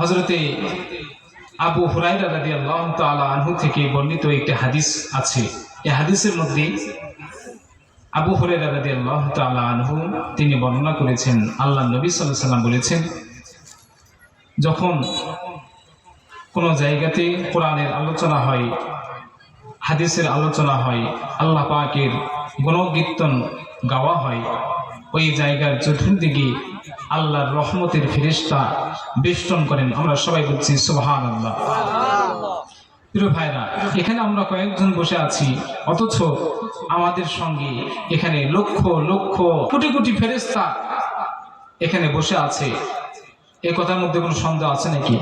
হজরতে আবু হুরাইরা আনহু থেকে বর্ণিত একটি হাদিস আছে। এই হাদিসের মধ্যে আবু তালা আনহু তিনি বর্ণনা করেছেন, আল্লাহ নবী সাল্লাহ সাল্লাম বলেছেন, যখন কোনো জায়গাতে কোরআনের আলোচনা হয়, হাদিসের আলোচনা হয়, আল্লাহ পাকের গণকীর্তন গাওয়া হয় ওই জায়গার চতুর্দিকে আল্লাহর রহমতের ফেরিস্তা বেষ্টন করেন আমরা সবাই বলছি সুবহান আল্লাহ প্রিয় ভাইরা এখানে আমরা কয়েকজন বসে আছি অথচ আমাদের সঙ্গে এখানে লক্ষ লক্ষ কোটি কোটি ফেরেস্তা এখানে বসে আছে। এই কথার মধ্যে কোনো সন্দেহ আছে নাকি?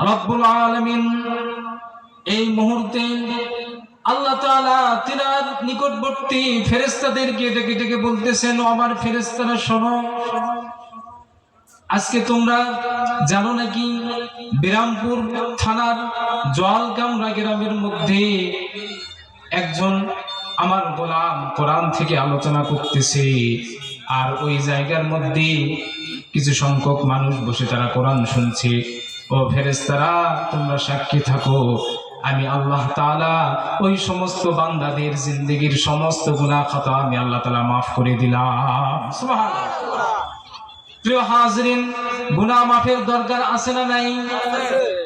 রব্বুল আলামিন এই মুহূর্তে আল্লাহ তাআলা তিনার নিকটবর্তী ফেরেশতাদেরকে ডেকে ডেকে বলতেছেন আমার ফেরেশতারা, শোনো। আজকে তোমরা জানো নাকি বিরামপুর থানার জলকামরা গ্রামের মধ্যে একজন আমার গোলাম কোরআন থেকে আলোচনা করতেছে আর ওই জায়গার মধ্যে কিছু সংখ্যক মানুষ বসে তারা কোরআন শুনছে। ও ফেরেস্তারা তোমরা সাক্ষী থাকো। আমি আল্লাহ তাআলা ওই সমস্ত বান্দাদের জিন্দগির সমস্ত গুনাহ খাতা আমি আল্লাহ তাআলা মাফ করে দিলাম।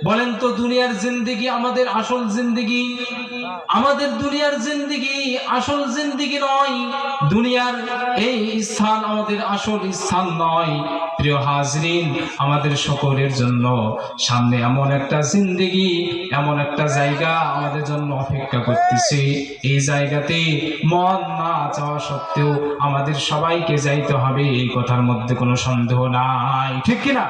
বলেন তো, দুনিয়ার আমাদের আসল আমাদের দুনিয়ার আসল দুনিয়ার এই স্থান আমাদের আসল স্থান নয়। প্রিয় হাজরিন, আমাদের সকলের জন্য সামনে এমন একটা জিন্দিগি, এমন একটা জায়গা আমাদের জন্য অপেক্ষা করতেছে। এই জায়গাতে মন না চাওয়া সত্ত্বেও আমাদের সবাইকে যাইতে হবে, এই কথার মধ্যে কোনো সন্দেহ নাই। ঠিক কিনা?